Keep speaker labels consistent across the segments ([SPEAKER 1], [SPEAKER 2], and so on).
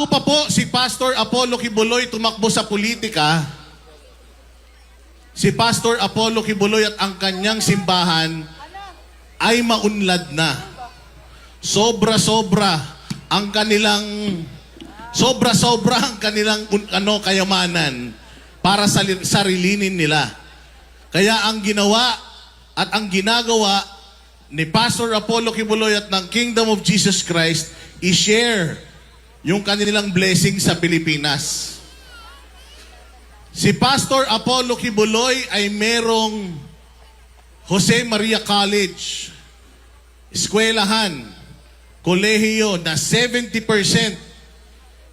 [SPEAKER 1] Bago pa po si Pastor Apollo Kibuloy tumakbo sa politika, si Pastor Apollo Kibuloy at ang kanyang simbahan ay maunlad na. Sobra-sobra ang kanilang sobra-sobra ang kanilang ano kayamanan para sa li- sarilinin nila. Kaya ang ginawa at ang ginagawa ni Pastor Apollo Kibuloy at ng Kingdom of Jesus Christ i-share yung kanilang blessing sa Pilipinas. Si Pastor Apollo Kibuloy ay merong Jose Maria College, eskwelahan, kolehiyo na 70%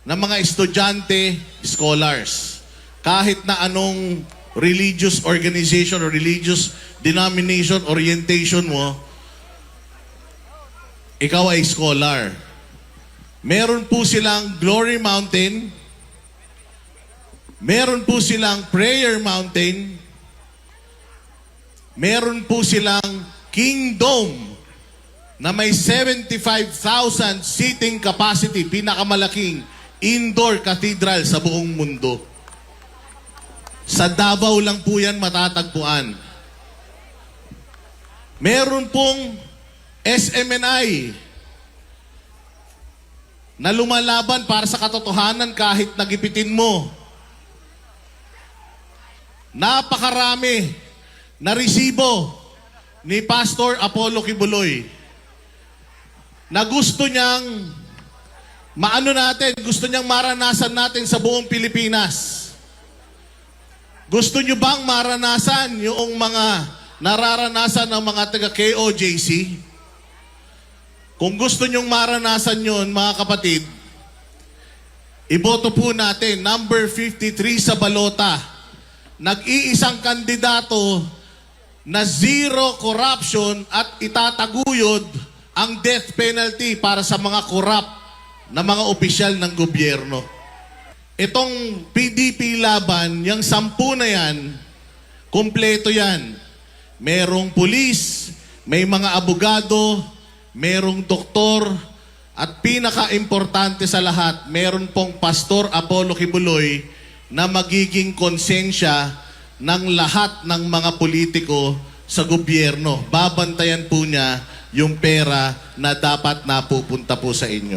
[SPEAKER 1] ng mga estudyante, scholars. Kahit na anong religious organization or religious denomination, orientation mo, ikaw ay scholar. Meron po silang Glory Mountain, meron po silang Prayer Mountain, meron po silang Kingdom na may 75,000 seating capacity, pinakamalaking indoor cathedral sa buong mundo. Sa Davao lang po yan matatagpuan. Meron pong SMNI na lumalaban para sa katotohanan kahit nagipitin mo. Napakarami na resibo ni Pastor Apollo Kibuloy na gusto niyang maano natin, gusto niyang maranasan natin sa buong Pilipinas. Gusto niyo bang maranasan yung mga nararanasan ng mga taga KOJC? Kung gusto nyong maranasan yon mga kapatid, iboto po natin, number 53 sa balota, nag-iisang kandidato na zero corruption at itataguyod ang death penalty para sa mga corrupt na mga opisyal ng gobyerno. Itong PDP laban, yung sampu na yan, kumpleto yan. Merong pulis, may mga abogado, merong doktor, at pinaka-importante sa lahat, meron pong Pastor Apollo Kibuloy na magiging konsensya ng lahat ng mga politiko sa gobyerno. Babantayan po niya yung pera na dapat napupunta po sa inyo.